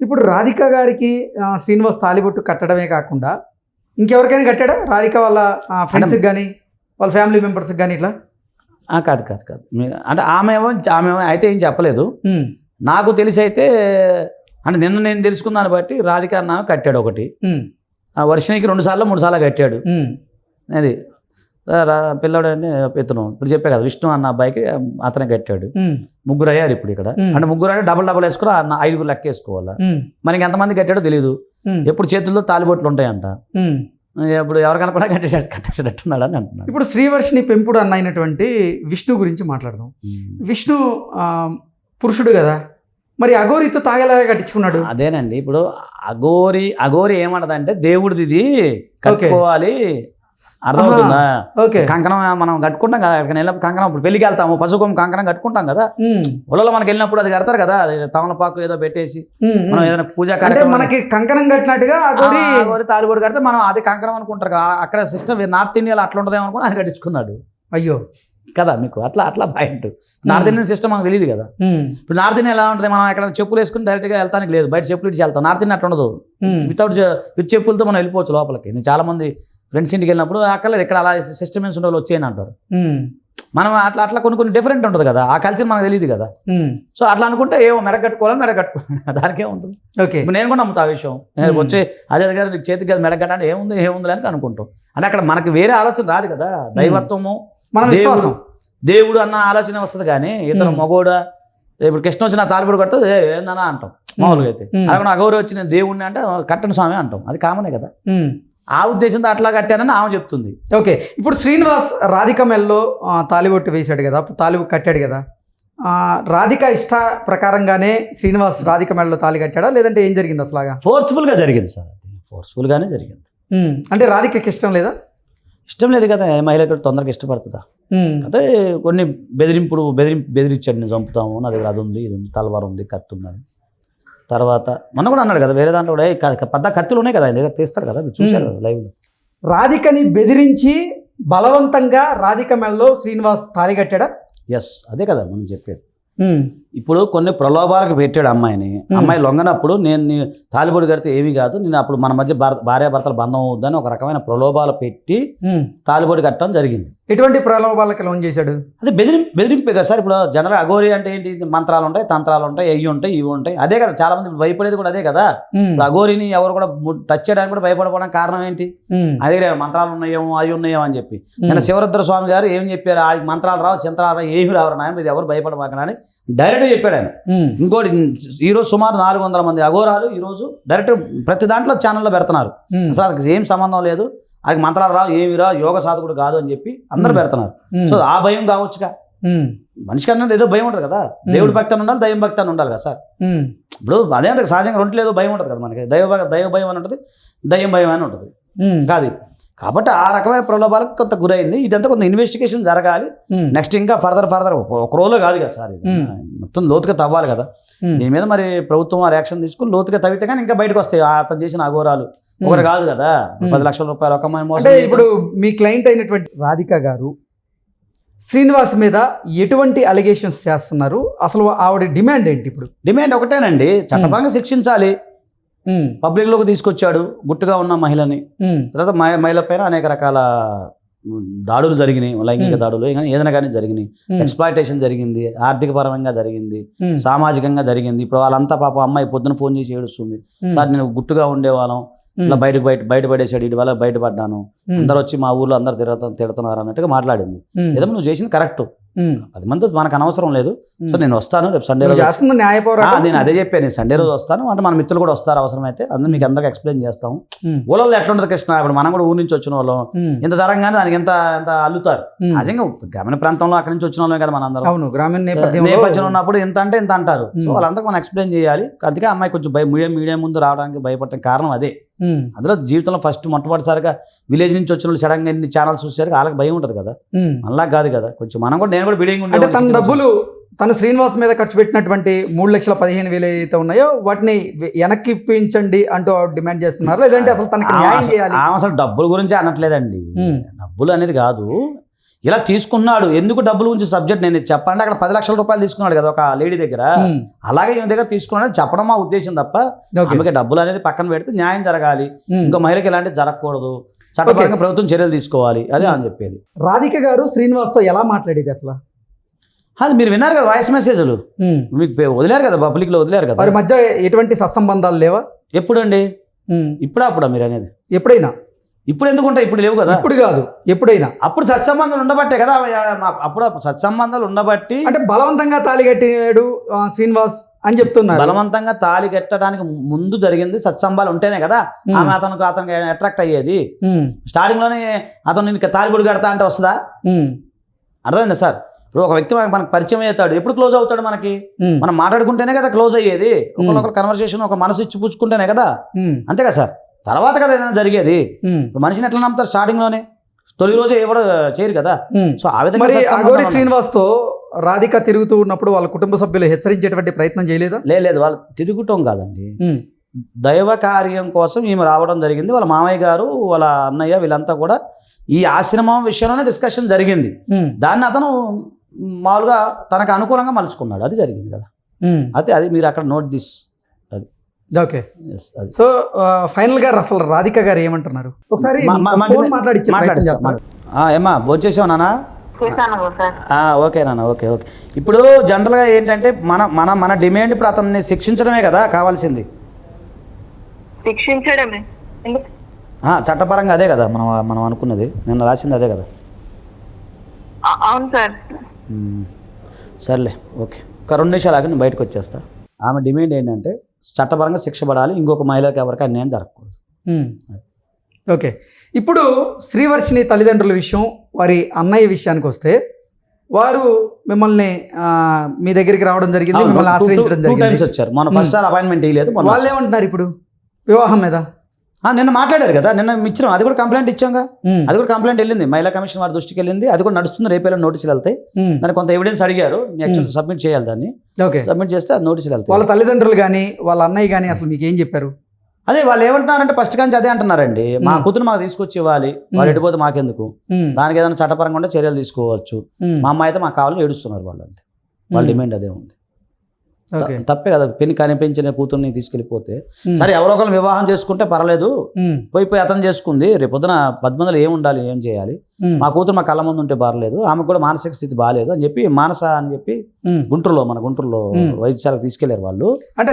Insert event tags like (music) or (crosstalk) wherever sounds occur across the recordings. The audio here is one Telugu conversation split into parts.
ఇప్పుడు రాధిక గారికి శ్రీనివాస్ తాలిబొట్టు కట్టడమే కాకుండా ఇంకెవరికైనా కట్టాడా? రాధిక వాళ్ళ ఫ్రెండ్స్కి కానీ వాళ్ళ ఫ్యామిలీ మెంబర్స్కి కానీ ఇట్లా? కాదు కాదు కాదు. అంటే ఆమె ఏమో ఆమె అయితే ఏం చెప్పలేదు. నాకు తెలిసి అయితే అంటే నిన్న నేను తెలుసుకున్న దాన్ని బట్టి రాధిక అన్న కట్టాడు ఒకటి. వర్షనికి రెండు సార్లు మూడు సార్లు కట్టాడు. అది రా- పిల్లోడు అని ఇతను ఇప్పుడు చెప్పే కదా విష్ణు అన్న అబ్బాయికి అతనే కట్టాడు. ముగ్గురు అయ్యారు ఇప్పుడు ఇక్కడ. అంటే ముగ్గురు అంటే డబుల్ డబుల్ వేసుకుని ఆ నా- ఐదుగురు లెక్క వేసుకోవాలా? మనకి ఎంతమంది కట్టాడో తెలియదు ఎప్పుడు చేతుల్లో తాలిబొట్లు ఉంటాయంట. ఇప్పుడు ఎవరికైనా కూడా కట్టేసి కట్టేసినట్టున్నాడు అని అంటున్నాడు. ఇప్పుడు శ్రీవర్షిని పెంపుడు అన్న అయినటువంటి విష్ణు గురించి మాట్లాడదాం. విష్ణు పురుషుడు కదా. మరి అఘోరితో తాగేలా కట్టించుకున్నాడు. అదేనండి ఇప్పుడు అఘోరి అఘోరి ఏమంటదంటే దేవుడిది ఇది కట్టుకోవాలి. అర్థమవుతుందా? ఓకే. కంకణం మనం కట్టుకుంటాం కదా ఎక్కడికి వెళ్ళినప్పుడు కంకణం ఇప్పుడు పెళ్ళికి వెళ్తాము పసుపు కంకణం కట్టుకుంటాం కదా. ఊళ్ళో మనకి వెళ్ళినప్పుడు అది కడతారు కదా అది తమలపాకు ఏదో పెట్టేసి. మనం. ఏదైనా పూజా కార్యక్రమం మనకి కంకణం కట్టినట్టుగా తాలిబొడి కడితే మనం అది కంకణం అనుకుంటారు కదా. అక్కడ సిస్టమ్ నార్త్ ఇండియాలో అట్లా ఉంటుందేమో అనుకుని ఆయన కట్టించుకున్నాడు. అయ్యో. కదా మీకు అట్లా అట్లా పాయింట్. నార్త్ ఇండియన్ సిస్టమ్ మనకు తెలియదు కదా. ఇప్పుడు నార్త్ ఇండియన్ ఎలా ఉంటుంది? మనం ఎక్కడ చెప్పులు వేసుకుని డైరెక్ట్గా వెళ్తానికి లేదు. బయట చెప్పులు ఇచ్చి వెళ్తాం. నార్త్ ఇండియన్ అట్లా ఉండదు. వితౌట్ విత్ చెప్పులతో మనం వెళ్ళిపోవచ్చు లోపలికి. నేను చాలా మంది ఫ్రెండ్స్ ఇంటికి వెళ్ళినప్పుడు అక్కర్లేదు ఇక్కడ అలా సిస్టమ్స్ ఉండే వాళ్ళు వచ్చేయని అంటారు. మనం అట్లా అట్లా కొన్ని కొన్ని డిఫరెంట్ ఉంటుంది కదా ఆ కల్చర్ మనకు తెలియదు కదా. సో అట్లా అనుకుంటే ఏమో మెడగట్టుకోవాలని మెడగట్టుకోవాలి (laughs) దానికే ఉంటుంది? ఓకే. నేను కూడా నమ్ముతా ఆ విషయం. నేను. వచ్చే అదే దగ్గర నీకు చేతికి అది మెడగట్టంటే ఏముంది ఏముంది అని అనుకుంటాం. అంటే అక్కడ మనకి వేరే ఆలోచన రాదు కదా దైవత్వము మన విశ్వాసం. దేవుడు అన్న ఆలోచన వస్తుంది కానీ ఇతను. మగోడా ఇప్పుడు కృష్ణ వచ్చిన తాలిపడి కొడితే "ఏ, ఏందన్నా అంటాం. మామూలుగా అయితే. అక్కడ అగౌరవ వచ్చిన దేవుడిని అంటే కట్టని స్వామి అంటాం. అది కామనే కదా. ఆ ఉద్దేశంతో అట్లా కట్టానని ఆమె చెప్తుంది. ఓకే ఇప్పుడు శ్రీనివాస్ రాధిక మెల్లో తాలిబొట్టు వేశాడు కదా తాలి కట్టాడు కదా రాధిక ఇష్ట ప్రకారంగానే శ్రీనివాస్ రాధిక మెల్లో తాలి కట్టాడా లేదంటే ఏం జరిగింది అసలాగా? ఫోర్స్ఫుల్గా జరిగింది సార్ అది. ఫోర్స్ఫుల్గానే జరిగింది. అంటే రాధికకి ఇష్టం లేదా? ఇష్టం లేదు కదా ఏ మహిళ తొందరగా ఇష్టపడుతుందా? అదే కొన్ని బెదిరింపుడు బెదిరి బెదిరించాడు నేను చంపుతాము నా దగ్గర అది ఉంది ఇది ఉంది తలవారు ఉంది కత్తి ఉందని. తర్వాత మొన్న కూడా అన్నాడు కదా వేరే దాంట్లో కూడా "ఏ, క- పెద్ద కత్తులు ఉన్నాయి కదా ఆయన దగ్గర తీస్తారు కదా మీరు చూశారు లైవ్లో. రాధికని బెదిరించి బలవంతంగా రాధిక మెల్లో శ్రీనివాస్ తాలి కట్టాడా? ఎస్ అదే కదా మనం చెప్పేది. ఇప్పుడు కొన్ని ప్రలోభాలకు పెట్టాడు అమ్మాయిని. అమ్మాయి లొంగనప్పుడు నేను తాలిబొడి కడితే ఏమీ కాదు నేను అప్పుడు మన మధ్య భార్య భార్యాభర్తల బంధం అవుద్దని ఒక రకమైన ప్రలోభాలు పెట్టి. తాలిబొడి కట్టడం జరిగింది. ఎటువంటి ప్రలోభాలకి లోన్ చేశాడు? అదే బెదిరి బెదిరింపే కదా సార్. ఇప్పుడు జనరల్ అఘోరి అంటే ఏంటి? మంత్రాలు ఉంటాయి తంత్రాలు ఉంటాయి అవి ఉంటాయి ఇవి ఉంటాయి. అదే కదా చాలా మంది భయపడేది కూడా అదే కదా. ఇప్పుడు అఘోరిని ఎవరు కూడా టచ్ చేయడానికి కూడా భయపడకపోవడానికి కారణం ఏంటి? అదే మంత్రాలు ఉన్నాయేమో అవి ఉన్నాయేమో అని చెప్పి. నేను శివరుద్ర స్వామి గారు ఏం చెప్పారు? ఆ మంత్రాలు రావు యంత్రాలు రావు ఏమి రావు నాయన మీరు ఎవరు భయపడమాకనా అని డైరెక్ట్గా చెప్పాడు ఆయన. ఇంకోటి ఈరోజు సుమారు నాలుగు వందల మంది అఘోరాలు ఈరోజు డైరెక్ట్ ప్రతి దాంట్లో ఛానల్లో పెడుతున్నారు. అసలు అది ఏం సంబంధం లేదు. అది మంత్రాలు రావు ఏమి రావు యోగ సాధకుడు కాదు అని చెప్పి అందరూ. పెడుతున్నారు. సో ఆ భయం కావచ్చుగా. మనిషికి అన్నది ఏదో భయం ఉంటుంది కదా. దేవుడి భక్తి అని ఉండాలి దైవం భక్తి అని ఉండాలి కదా సార్. ఇప్పుడు అదే అంటే సహజంగా రెండు లేదు భయం ఉంటుంది కదా మనకి. దైవ దైవ భయం అని ఉంటుంది దయ్యం భయం అని ఉంటుంది. కాదు. కాబట్టి ఆ రకమైన ప్రలోభాలకు కొంత గురైంది. ఇదంతా కొంత ఇన్వెస్టిగేషన్ జరగాలి. నెక్స్ట్ ఇంకా ఫర్దర్ ఫర్దర్ ఒక రోజులో కాదు కదా సార్ ఇది. మొత్తం లోతుగా తవ్వాలి కదా. దీని మీద మరి ప్రభుత్వం వారు యాక్షన్ తీసుకుని లోతుగా తవ్వితే కానీ ఇంకా బయటకు వస్తాయి. ఆ అతను చేసిన అఘోరాలు. ఒకటి కాదు కదా. పది లక్షల రూపాయలు ఒక అంటే. ఇప్పుడు మీ క్లయింట్ అయినటువంటి రాధిక గారు శ్రీనివాస్ మీద ఎటువంటి అలిగేషన్స్ చేస్తున్నారు? అసలు ఆవిడ డిమాండ్ ఏంటి ఇప్పుడు? డిమాండ్ ఒకటేనండి. చట్టపరంగా శిక్షించాలి. ఉమ్, పబ్లిక్లోకి తీసుకొచ్చాడు. గుట్టుగా ఉన్న మహిళని. తర్వాత మహి- మహిళ పైన అనేక రకాల దాడులు జరిగినాయి. లైంగిక. దాడులు కానీ ఏదైనా కానీ జరిగినాయి. ఎక్స్ప్లాయిటేషన్ జరిగింది. ఆర్థిక పరంగా జరిగింది సామాజికంగా జరిగింది. ఇప్పుడు వాళ్ళంతా పాప అమ్మాయి పొద్దున ఫోన్ చేసి ఏడుస్తుంది. సార్ నేను గుట్టుగా ఉండేవాళ్ళం ఇలా బయటకు బయట బయటపడేసాడు ఇటు వల్ల బయటపడ్డాను అందరు వచ్చి మా ఊర్లో అందరు తిరుగుతా తిడుతున్నారు అన్నట్టుగా మాట్లాడింది. ఏదో నువ్వు చేసింది కరెక్ట్. పది మంది మనకు అనవసరం లేదు. సో నేను వస్తాను రేపు సండే రోజు నేను అదే చెప్పాను నేను సండే రోజు వస్తాను అంటే మన మిత్రులు కూడా వస్తారు అవసరమైతే అందరూ మీకు అందరికి ఎక్స్ప్లెయిన్ చేస్తాం. ఊళ్ళో ఎట్లా ఉంటుంది కృష్ణ? ఇప్పుడు మనం కూడా ఊరి నుంచి వచ్చిన వాళ్ళం. ఇంత జరగగానే దానికి ఎంత ఎంత అల్లుతారు. సహజంగా గ్రామీణ ప్రాంతంలో అక్కడి నుంచి వచ్చిన వాళ్ళమే కదా మనందరం. అవును గ్రామీణ నేపథ్యంలో నేపథ్యంలో ఉన్నప్పుడు ఇంత అంటే ఇంత అంటారు. సో. వాళ్ళందరికీ మనం ఎక్స్ప్లెయిన్ చేయాలి. అందుకే అమ్మాయి కొంచెం భయ మీడియా మీడియా ముందు రావడానికి భయపడటం కారణం అదే. అందులో జీవితంలో ఫస్ట్ మొట్టమొదటిసారిగా విలేజ్ నుంచి వచ్చిన వాళ్ళు సడన్గా ఎన్ని ఛానల్స్ చూసారు వాళ్ళకి భయం ఉంటుంది కదా. అలా కాదు కదా. కొంచెం మనం కూడా నేను కూడా బిడింగ్ అంటే తన డబ్బులు తన శ్రీనివాస్ మీద ఖర్చు పెట్టినటువంటి మూడు లక్షల పదిహేను వేలు ఏదైతే ఉన్నాయో వాటిని వెనక్కి ఇప్పించండి అంటూ డిమాండ్ చేస్తున్నారు. లేదంటే అసలు తనకి న్యాయం చేయాలి. అసలు డబ్బుల గురించి అనట్లేదండి. డబ్బులు అనేది కాదు. ఇలా తీసుకున్నాడు. ఎందుకు డబ్బుల గురించి సబ్జెక్ట్ నేను చెప్పండి అక్కడ పది లక్షల రూపాయలు తీసుకున్నాడు కదా ఒక లేడీ దగ్గర. అలాగే ఈమె దగ్గర తీసుకున్నాడు. చెప్పడం మా ఉద్దేశం తప్ప ఆమెకి డబ్బులు అనేది పక్కన పెడితే న్యాయం జరగాలి. ఇంకో మహిళకి ఇలాంటివి జరగకూడదు. చట్టపరంగా ప్రభుత్వం చర్యలు తీసుకోవాలి. అదే అని చెప్పేది. రాధిక గారు శ్రీనివాస్తో ఎలా మాట్లాడేది అసలు? అది మీరు విన్నారు కదా వాయిస్ మెసేజ్లు. మీకు వదిలేరు కదా పబ్లిక్లో వదిలేరు కదా. వారి మధ్య ఎటువంటి సత్సంబంధాలు లేవా? ఎప్పుడండి? ఉమ్. ఇప్పుడా అప్పుడా మీరు అనేది? ఎప్పుడైనా? ఇప్పుడు ఎందుకు ఉంటాయి? ఇప్పుడు లేవు కదా. ఇప్పుడు కాదు ఎప్పుడైనా. అప్పుడు సత్సంబంధాలు ఉండబట్టే కదా అప్పుడు సత్సంబంధాలు ఉండబట్టి అంటే బలవంతంగా తాళి కట్టాడు శ్రీనివాస్ అని చెప్తున్నారు. బలవంతంగా తాళి కట్టడానికి ముందు జరిగింది సత్సంబాలు ఉంటేనే కదా. ఆమె అతనికి అతనికి అట్రాక్ట్ అయ్యేది. స్టార్టింగ్లోనే అతను నేను తాళి గుడి కడతా అంటే వస్తుందా? అర్థమైందా సార్? ఇప్పుడు ఒక వ్యక్తి మనకి మనకు పరిచయం అవుతాడు ఎప్పుడు క్లోజ్ అవుతాడు మనకి? మనం మాట్లాడుకుంటేనే కదా క్లోజ్ అయ్యేది. ఒకరికొకరు కన్వర్సేషన్ ఒక మనసు ఇచ్చి పుచ్చుకుంటేనే కదా అంతే కదా సార్? తర్వాత కదా ఏదైనా జరిగేది? మనిషిని ఎట్లా నమ్ముతారు స్టార్టింగ్లోనే తొలి రోజే ఎవరు చేయరు కదా. సో ఆ విధంగా అగోరి. శ్రీనివాస్తో రాధిక తిరుగుతూ ఉన్నప్పుడు వాళ్ళ కుటుంబ సభ్యులు హెచ్చరించేటువంటి ప్రయత్నం చేయలేదా? లేదు వాళ్ళు తిరుగుటం కాదండి. దైవ కార్యం కోసం ఈమె రావడం జరిగింది. వాళ్ళ మామయ్య గారు వాళ్ళ అన్నయ్య వీళ్ళంతా కూడా ఈ ఆశ్రమం విషయంలోనే డిస్కషన్ జరిగింది. దాన్ని అతను మామూలుగా తనకు అనుకూలంగా మలుచుకున్నాడు. అది జరిగింది కదా. అయితే అది మీరు అక్కడ నోట్ దిస్. ఓకే సో ఫైనల్గా అసలు రాధిక గారు ఏమంటున్నారు? ఒకసారి మా- మా- మా- ఫోన్ మాట్లాడిచ్చే ప్రయత్నం మాట్లాడిస్తా, చేస్తారు మాట్లాడు. ఆ, ఏమ్మా భోంచేసావు నాన్న? చేశాను సార్. ఆ, ఓకే నాన్న ఓకే ఓకే. ఇప్పుడు జనరల్గా ఏంటంటే మన మన మన డిమాండ్ ఇప్పుడు అతన్ని శిక్షించడమే కదా కావాల్సింది. శిక్షించడమే. చట్టపరంగా అదే కదా మనం మనం అనుకున్నది. నిన్న రాసింది అదే కదా. అవును సార్. సర్లే ఓకే. ఒక రెండు నిమిషాలు ఆగి నేను బయటకు వచ్చేస్తా. ఆమె డిమాండ్ ఏంటంటే చట్టపరంగా శిక్ష పడాలి ఇంకొక మహిళకి ఎవరికి అన్యాయం జరగకూడదు. ఓకే. ఇప్పుడు శ్రీవర్షిని తల్లిదండ్రుల విషయం వారి అన్నయ్య విషయానికి వస్తే వారు మిమ్మల్ని మీ దగ్గరికి రావడం జరిగింది మిమ్మల్ని ఆశ్రయించడం జరిగింది. వచ్చారు. మన ఫస్ట్ సార్ అపాయింట్మెంట్ ఇవ్వలేదు వాళ్ళు ఏమంటున్నారు ఇప్పుడు? వివాహం మీద? నిన్న మాట్లాడారు కదా నిన్న ఇచ్చినాం అది కూడా కంప్లైంట్ ఇచ్చాంగా? అది కూడా కంప్లైంట్ వెళ్ళింది మహిళా కమిషన్ వారి దృష్టికి వెళ్ళింది అది కూడా నడుస్తుంది రేపేళ్ళ నోటీసులు వెళ్తాయి. దానికి కొంత ఎవిడెన్స్ అడిగారు యాక్చువల్ సబ్మిట్ చేయాలి దాన్ని. ఓకే. సబ్మిట్ చేస్తే అది నోటీసులు వెళ్తాయి. వాళ్ళ తల్లిదండ్రులు కానీ వాళ్ళ అన్నయ్య కానీ అసలు మీకు ఏం చెప్పారు? అదే వాళ్ళు ఏమంటున్నారంటే ఫస్ట్ కానీ అదే అంటున్నారండి. మా కూతురు మాకు తీసుకొచ్చి ఇవ్వాలి వాళ్ళు ఎడిపోతే మాకెందుకు? దానికి ఏదైనా చట్టపరంగా ఉంటే చర్యలు తీసుకోవచ్చు. మా అమ్మాయి అయితే మాకు కావాలని ఏడుస్తున్నారు వాళ్ళు అంతే వాళ్ళ డిమాండ్ అదే ఉంది. తప్పే కదా. పెళ్ళి కనిపించిన కూతుర్ని తీసుకెళ్ళిపోతే సరే ఎవరో ఒకరు వివాహం చేసుకుంటే పర్లేదు. పోయి పోయి అతను చేసుకుంది. రేపు పొద్దున పద్మందులు ఏం ఉండాలి ఏం చేయాలి? మా. కూతురు మా కళ్ళ ముందు ఉంటే బాగలేదు ఆమెకు కూడా మానసిక స్థితి బాగాలేదు అని చెప్పి మానస అని చెప్పి. గుంటూరులో మన గుంటూరులో. వైద్యశాలకు తీసుకెళ్ళారు వాళ్ళు. అంటే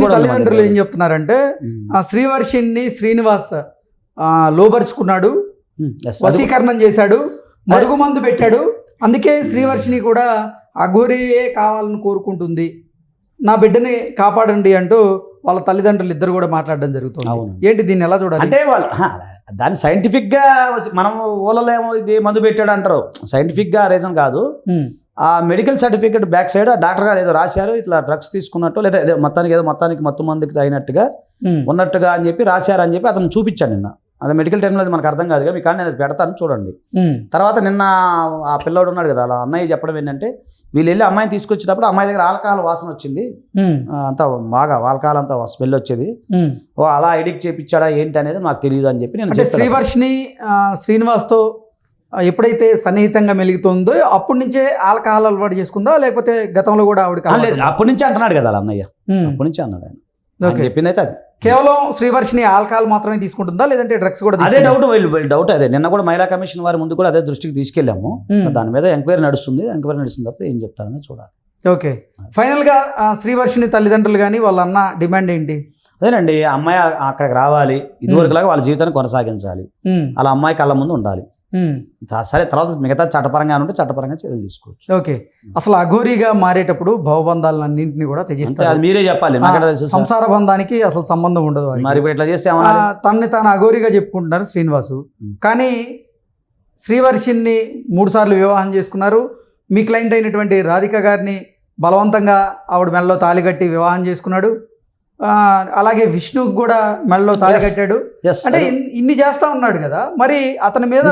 కూడా తల్లిదండ్రులు. ఏం చెప్తున్నారంటే ఆ శ్రీవర్షిని శ్రీనివాస్ అది వశీకరణం చేశాడు. మరుగుమందు పెట్టాడు. అందుకే శ్రీవర్షిని కూడా అఘోరియే కావాలని కోరుకుంటుంది. నా బిడ్డని కాపాడండి అంటూ వాళ్ళ తల్లిదండ్రులు ఇద్దరు కూడా మాట్లాడడం జరుగుతుంది. అవును. ఏంటి దీన్ని ఎలా చూడాలి? అంటే వాళ్ళు దాన్ని సైంటిఫిక్గా మనం ఊళ్ళలో ఏమో ఇది మందు పెట్టాడు అంటారు. సైంటిఫిక్గా రీజన్ కాదు. ఆ మెడికల్ సర్టిఫికేట్ బ్యాక్ సైడ్ ఆ డాక్టర్ గారు ఏదో రాశారు ఇట్లా డ్రగ్స్ తీసుకున్నట్టు లేదా ఏదో మొత్తానికి ఏదో మొత్తానికి మత్తు మందుకి అయినట్టుగా ఉమ్, ఉన్నట్టుగా అని చెప్పి రాశారు అని చెప్పి అతను చూపించాను నిన్న. అది మెడికల్ టెర్మినాలజీ మనకు అర్థం కాదు మీకు కానీ నేను అది పెడతాను చూడండి. తర్వాత నిన్న ఆ పిల్లోడు ఉన్నాడు కదా అలా అన్నయ్య చెప్పడం ఏంటంటే వీళ్ళు వెళ్ళి అమ్మాయిని తీసుకొచ్చేటప్పుడు అమ్మాయి దగ్గర ఆల్కహాల్ వాసన వచ్చింది. అంతా బాగా ఆల్కహాల్ అంతా స్మెల్ వచ్చేది. ఓ అలా ఎడిక్ట్ చేయించాడా ఏంటి అనేది నాకు తెలియదు అని చెప్పి నేను. శ్రీవర్షిని శ్రీనివాస్తో ఎప్పుడైతే సన్నిహితంగా మెలుగుతుందో అప్పటి నుంచే ఆల్కహాల్ అలవాటు చేసుకుందా? లేకపోతే గతంలో కూడా ఆవిడకి ఆ, లేదు అలవాటు ఉందా? అప్పటి నుంచి అంటున్నాడు కదా అలా అన్నయ్య అప్పటి నుంచి అన్నాడు ఆయన. చెప్పింది అయితే అది. కేవలం శ్రీవర్షిని ఆల్కహాల్ మాత్రమే తీసుకుంటుందా? లేదంటే డ్రగ్స్ కూడా అదే? డౌట్ వీళ్ళు డౌట్ అదే. నిన్న కూడా మహిళా కమిషన్ వారి ముందు కూడా అదే దృష్టికి తీసుకెళ్ళాము. ఉమ్. దాని మీద ఎంక్వైరీ నడుస్తుంది. ఎంక్వైరీ నడుస్తుంది తప్ప ఏం చెప్తారని చూడాలి. ఓకే. ఫైనల్గా ఆ, శ్రీవర్షిని తల్లిదండ్రులు కానీ వాళ్ళ అన్న డిమాండ్ ఏంటి? అదేనండి అమ్మాయి అక్కడికి రావాలి. ఇదివరకులాగా వాళ్ళ జీవితాన్ని కొనసాగించాలి. ఉమ్, అలా అమ్మాయి కళ్ళ ముందు ఉండాలి. సరే తర్వాత మిగతా చట్టపరంగా ఉంటే చట్టపరంగా చర్యలు తీసుకోవచ్చు. ఓకే. అసలు అఘోరీగా మారేటప్పుడు భవబంధాలన్నింటినీ కూడా అంతే త్యజిస్తారు. అది మీరే చెప్పాలి. సంసార బంధానికి అసలు సంబంధం ఉండదు. మరి ఇట్లా చేస్తే తనని తాను అఘోరిగా చెప్పుకుంటున్నారు శ్రీనివాసు. కానీ శ్రీవర్షిని మూడు సార్లు వివాహం చేసుకున్నారు. మీ క్లయింట్ అయినటువంటి రాధిక గారిని బలవంతంగా ఆవిడ మెడలో తాళి కట్టి వివాహం చేసుకున్నాడు. అలాగే విష్ణుకు కూడా మెడలో తాళి Yes. కట్టాడు. Yes, అంటే ఇన్ని చేస్తా ఉన్నాడు కదా మరి అతని మీద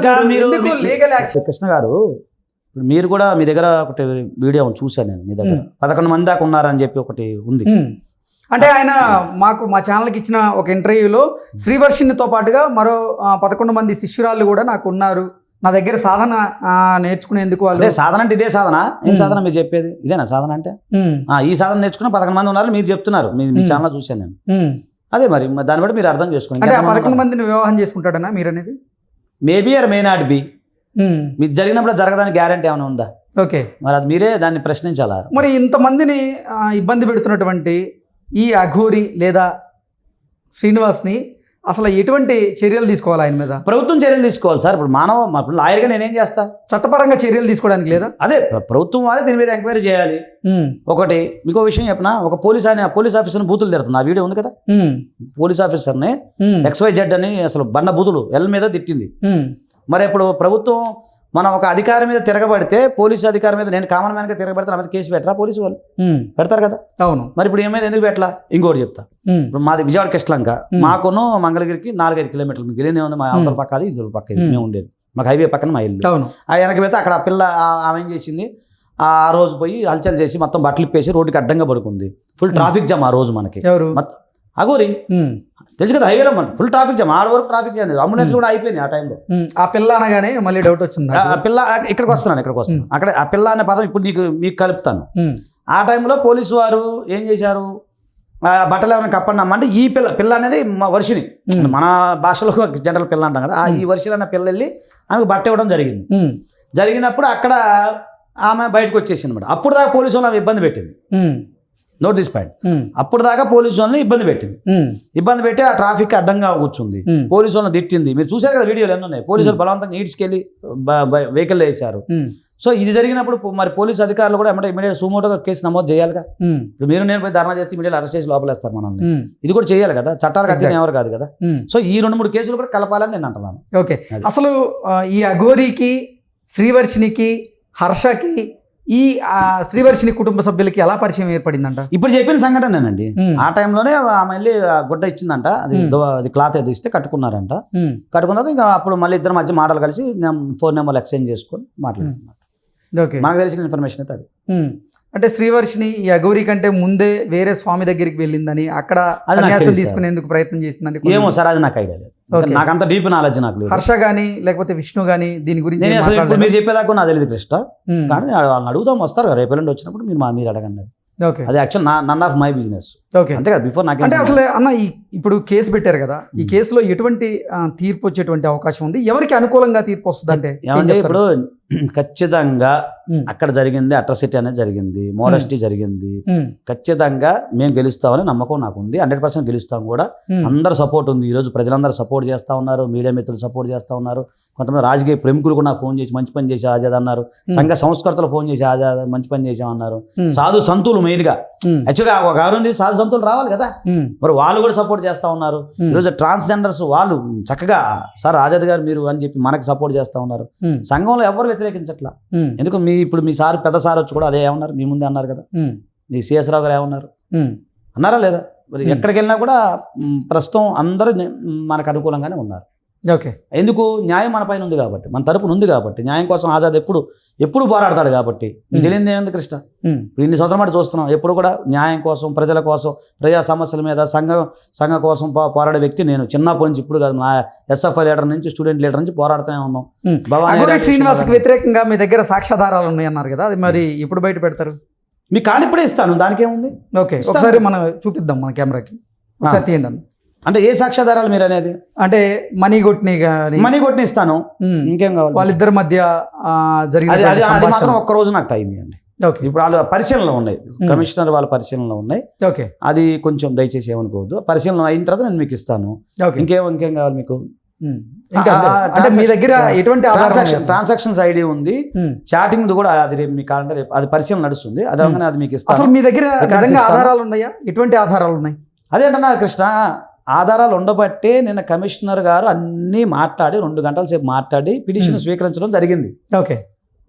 లీగల్ యాక్షన్ కృష్ణ గారు ఇప్పుడు మీరు కూడా మీ దగ్గర ఒకటి వీడియో చూశాను నేను మీ దగ్గర. పదకొండు మంది దాకా ఉన్నారని చెప్పి ఒకటి ఉంది. అంటే ఆయన మాకు మా ఛానల్కి ఇచ్చిన ఒక ఇంటర్వ్యూలో శ్రీవర్షినితో పాటుగా మరో పదకొండు మంది శిష్యురాళ్ళు కూడా నాకు ఉన్నారు. నా దగ్గర సాధన నేర్చుకునేందుకు వాళ్ళు అదే సాధన అంటే ఇదే సాధన. ఏం. సాధన మీరు చెప్పేది? ఇదేనా సాధన అంటే? ఈ సాధన నేర్చుకున్న పదకొండు మంది ఉన్నారు మీరు చెప్తున్నారు. మీ. ఛానల్ చూశాను నేను. అదే మరి మరి దాన్ని బట్టి మీరు అర్థం చేసుకోండి. అంటే పదకొండు మందిని వివాహం చేసుకుంటాడనా మీరు అనేది maybe or may not be మీకు జరిగినప్పుడు జరగడానికి గ్యారంటీ ఏమైనా ఉందా? ఓకే. మరి అది మీరే దాన్ని ప్రశ్నించాలా? మరి ఇంతమందిని ఇబ్బంది పెడుతున్నటువంటి ఈ అఘోరి లేదా శ్రీనివాస్ని అసలు ఎటువంటి చర్యలు తీసుకోవాలి ఆయన మీద? ప్రభుత్వం చర్యలు తీసుకోవాలి సార్. ఇప్పుడు మానవ లాయర్గా నేనేం చేస్తా? చట్టపరంగా చర్యలు తీసుకోవడానికి లేదా? అదే ప్ర- ప్రభుత్వం వారే దీని మీద ఎంక్వైరీ చేయాలి. ఒకటి మీకు విషయం చెప్పిన? ఒక పోలీస్ ఆయన పోలీస్ ఆఫీసర్ని బూతులు తిడుతుంది. ఆ వీడియో ఉంది కదా? పోలీస్ ఆఫీసర్ని ఎక్స్వై జెడ్ అని అసలు బండ బూతులు ఎల్ మీద తిట్టింది. మరి ఇప్పుడు ప్రభుత్వం మనం ఒక అధికారి మీద తిరగబడితే పోలీసు అధికారి మీద నేను కామన్ మ్యాన్గా తిరగబడితే నా మీద కేసు పెట్టరా పోలీసు వాళ్ళు? పెడతారు కదా? అవును. మరి ఇప్పుడు ఏమైంది ఎందుకు పెట్టలా? ఇంకోటి చెప్తా. ఇప్పుడు మాది విజయవాడ కిష్టలంక. మాకును మంగళగిరికి నాలుగైదు కిలోమీటర్లు మీకు ఏముంది? మా అవతల పక్క అది ఇది పక్క ఇది. మేము ఉండేది. మాకు హైవే పక్కన మా ఇల్లు. అవును. ఆ వెనక పోతే అక్కడ ఆ పిల్ల ఆమె ఏం చేసింది? ఆ రోజు పోయి హల్చల్ చేసి మొత్తం బట్టలు ఇప్పేసి రోడ్డుకి అడ్డంగా పడుకుంది. ఫుల్ ట్రాఫిక్ జామ్ ఆ రోజు మనకి. మొత్తం అగోరి తెలుసు కదా హైవేలో మన ఫుల్ ట్రాఫిక్ జామ్ ఆడ వరకు ట్రాఫిక్ జామ్ అంబులెన్స్ కూడా అయిపోయినాయి ఆ టైంలో ఆ పిల్ల అనగానే మళ్ళీ డౌట్ వచ్చింది ఆ పిల్ల ఇక్కడికి వస్తున్నాను ఇక్కడికి వస్తున్నాను. అక్కడ ఆ పిల్ల అనే పదం ఇప్పుడు నీకు మీకు కలుపుతాను. ఆ టైంలో పోలీసు వారు ఏం చేశారు? ఆ బట్టలు ఏమైనా కప్పండి అంటే ఈ పిల్ల పిల్ల అనేది మా వర్షిని మన భాషలో జనరల్ పిల్ల అంటాం కదా ఆ ఈ వర్షిని అన్న పిల్ల వెళ్ళి ఆమెకు బట్ట ఇవ్వడం జరిగింది. జరిగినప్పుడు అక్కడ ఆమె బయటకు వచ్చేసింది అనమాట అప్పుడు దాకా పోలీసు వాళ్ళు ఆమె ఇబ్బంది పెట్టింది. నోట్ దిస్ పాయింట్ ఉమ్, అప్పుడు దాకా పోలీసు వాళ్ళని ఇబ్బంది పెట్టింది. ఉమ్, ఇబ్బంది పెట్టి ఆ ట్రాఫిక్ అడ్డంగా కూర్చుంది. ఉమ్, పోలీసు వాళ్ళని తిట్టింది. మీరు చూశారు కదా వీడియోలు ఎన్ని ఉన్నాయి? పోలీసులు బలవంతంగా ఈడ్చుకెళ్ళి వెహికల్ వేశారు. ఉమ్, సో ఇది జరిగినప్పుడు మరి పోలీసు అధికారులు కూడా ఏమంటే ఇమీడియట్ సుమోటోగా కేసు నమోదు చేయాలిగా? ఇప్పుడు మీరు నేను పోయి ధర్నా చేస్తే ఇమీడియట్ అరెస్ట్ చేసి లోపలేస్తారు మనల్ని. ఇది కూడా చేయాలి కదా? చట్టాలకు అతీతం Exactly. ఎవరు కాదు కదా. సో ఈ రెండు మూడు కేసులు కూడా కలపాలని నేను అంటున్నాను. ఓకే. అసలు ఈ అఘోరికి శ్రీవర్షినికి హర్షకి ఈ ఆ, శ్రీవర్షిని కుటుంబ సభ్యులకి ఎలా పరిచయం ఏర్పడిందంట? ఇప్పుడు చెప్పిన సంఘటనేనండి. ఆ టైంలోనే ఆమె వెళ్ళి గుడ్డ ఇచ్చిందంట. అది అది క్లాత్ ఏదో ఇస్తే కట్టుకున్నారంట. కట్టుకున్న తర్వాత ఇంకా అప్పుడు మళ్ళీ ఇద్దరు మధ్య మాటలు కలిసి ఫోన్ నెంబర్లు ఎక్స్చేంజ్ చేసుకొని మాట్లాడుతున్నారు ఓకే. మనకు తెలిసిన ఇన్ఫర్మేషన్ అయితే అది. అంటే శ్రీవర్షిని ఈ అఘోరి కంటే ముందే వేరే స్వామి దగ్గరికి వెళ్ళిందని అక్కడ అది సన్యాసం తీసుకునేందుకు ప్రయత్నం చేసిందని కొన్ని- ఏమో సార్ అది నాకు ఐడియా లేదు. నాకు అంత డీప్ నాలెడ్జ్ నాకు లేదు. హర్ష గాని లేకపోతే విష్ణు గాని దీని గురించి నేను అసలు ఇప్పుడు? మీరు చెప్పేదాకా నాకు తెలియదు కృష్ణ. కానీ వాళ్ళని అడుగుదాం వస్తారు కదా. రేపు ఎల్లుండి వచ్చినప్పుడు మీరు మా మీరు అడగండి అది. ఓకే. అది యాక్చువల్ నా none of my business okay. అంతే కదా బిఫోర్ నాకు అంటే అసలు అన్న ఈ ఇప్పుడు కేసు పెట్టారు కదా. ఈ కేసులో ఎటువంటి తీర్పు వచ్చేటువంటి అవకాశం ఉంది? ఎవరికి అనుకూలంగా తీర్పు వస్తుంది అంటే? ఇప్పుడు (clears throat) ఖచ్చితంగా అక్కడ జరిగింది అట్రసిటీ అనేది జరిగింది మోడస్టీ జరిగింది. ఖచ్చితంగా మేము గెలుస్తామని నమ్మకం నాకు ఉంది హండ్రెడ్ పర్సెంట్ గెలుస్తాం కూడా. అందరు సపోర్ట్ ఉంది. ఈరోజు ప్రజలందరూ సపోర్ట్ చేస్తూ ఉన్నారు మీడియా మిత్రులు సపోర్ట్ చేస్తూ ఉన్నారు. కొంతమంది రాజకీయ ప్రముఖులు కూడా నాకు ఫోన్ చేసి మంచి పని చేసి ఆజాద్ అన్నారు. సంఘ సంస్కర్తలు ఫోన్ చేసి ఆజాద్ మంచి పని చేసామన్నారు సాధు సంతులు మెయిన్గా యాక్చువల్గా ఒక అరుంది సాధు సంతులు రావాలి కదా. మరి వాళ్ళు కూడా సపోర్ట్ చేస్తూ ఉన్నారు. ఈరోజు ట్రాన్స్జెండర్స్ వాళ్ళు చక్కగా సార్ ఆజాద్ గారు మీరు అని చెప్పి మనకి సపోర్ట్ చేస్తూ ఉన్నారు. సంఘంలో ఎవరు వ్యతిరేకించట్లా. ఎందుకు మీ ఇప్పుడు మీ సార్ పెద్ద సార్ వచ్చి కూడా అదే ఏమన్నారు? మీ ముందే అన్నారు కదా. మీ సిఎస్ రావు గారు ఏమన్నారు? అన్నారా లేదా? మరి. ఎక్కడికి వెళ్ళినా కూడా ప్రస్తుతం అందరూ నే- మనకు అనుకూలంగానే ఉన్నారు. ఓకే. ఎందుకు? న్యాయం మన పైన ఉంది కాబట్టి. మన తరపున ఉంది కాబట్టి. న్యాయం కోసం ఆజాద్ ఎప్పుడు ఎప్పుడు పోరాడతాడు కాబట్టి. మీకు. తెలియదు ఏముంది కృష్ణ. ఇప్పుడు ఇన్ని సంవత్సరాల మాట చూస్తున్నాం. ఎప్పుడు కూడా న్యాయం కోసం ప్రజల కోసం ప్రజా సమస్యల మీద సంఘ సంఘ కోసం పోరాడే వ్యక్తి నేను. చిన్నప్పటి నుంచి ఇప్పుడు కాదు నా ఎస్ఎఫ్ఐ లీడర్ నుంచి స్టూడెంట్ లీడర్ నుంచి పోరాడుతూనే ఉన్నాం. భవానీ శ్రీనివాస్కి. వ్యతిరేకంగా మీ దగ్గర సాక్ష్యాధారాలు ఉన్నాయి అన్నారు కదా? అది మరి ఎప్పుడు బయట పెడతారు? మీ కార్డు ఇప్పుడే ఇస్తాను. దానికి ఏముంది ఓకే. ఒకసారి మనం చూపిద్దాం మన కెమెరాకి. ఒకసారి తీయండి అన్న. అంటే ఏ సాక్ష్యాధారాలు మీరు అనేది? అంటే మనీ కొట్టిని కానీ మనీ కొట్టిన ఇస్తాను ఇంకేం కావాలి? వాళ్ళిద్దరి మధ్య ఆ, జరిగిన అది. మాత్రం ఒక్క రోజు నాకు టైం ఇవ్వండి. ఓకే. ఇప్పుడు వాళ్ళ పరిశీలనలో ఉన్నాయి. కమిషనర్ వాళ్ళ పరిశీలనలో ఉన్నాయి. ఓకే. అది కొంచెం దయచేసి ఏమనుకోవద్దు. పరిశీలన అయిన తర్వాత నేను మీకు ఇస్తాను. ఇంకేం ఇంకేం కావాలి మీకు? అంటే మీ దగ్గర ఎటువంటి ట్రాన్సాక్షన్. ట్రాన్సాక్షన్స్ ఐడి ఉంది. చాటింగ్ కూడా అది రేపు మీ కాలంటే అది పరిశీలన నడుస్తుంది. అది అది మీకు అసలు ఇస్తాను మీ దగ్గర. ఆధారాలు ఉన్నాయా? ఎటువంటి ఆధారాలు ఉన్నాయి? అదేంటన్నా కృష్ణ. ఆధారాలు ఉండబట్టే నిన్న కమిషనర్ గారు అన్నీ మాట్లాడి రెండు గంటల సేపు మాట్లాడి పిటిషన్ Hmm. స్వీకరించడం జరిగింది. ఓకే.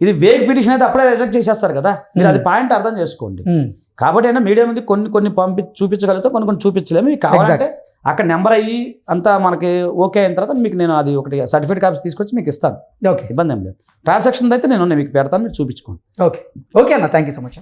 ఇది వేగ్ పిటిషన్ అయితే అప్పుడే రిజెక్ట్ చేసేస్తారు కదా. మీరు Hmm. అది పాయింట్ అర్థం చేసుకోండి. ఉమ్. కాబట్టి అయినా మీడియా ముందు కొన్ని కొన్ని పంపి చూపించగలిగితే కొన్ని కొన్ని చూపించలేము. మీకు కావాలంటే అక్కడ నెంబర్ అయ్యి అంతా మనకి ఓకే అయిన తర్వాత మీకు నేను అది ఒకటి సర్టిఫికేట్ కాపీస్ తీసుకొచ్చి మీకు ఇస్తాను. ఓకే ఇబ్బంది ఏం లేదు. ట్రాన్సాక్షన్ అయితే నేను మీకు పెడతాను మీరు చూపించుకోండి. ఓకే ఓకే అన్న. Thank you so much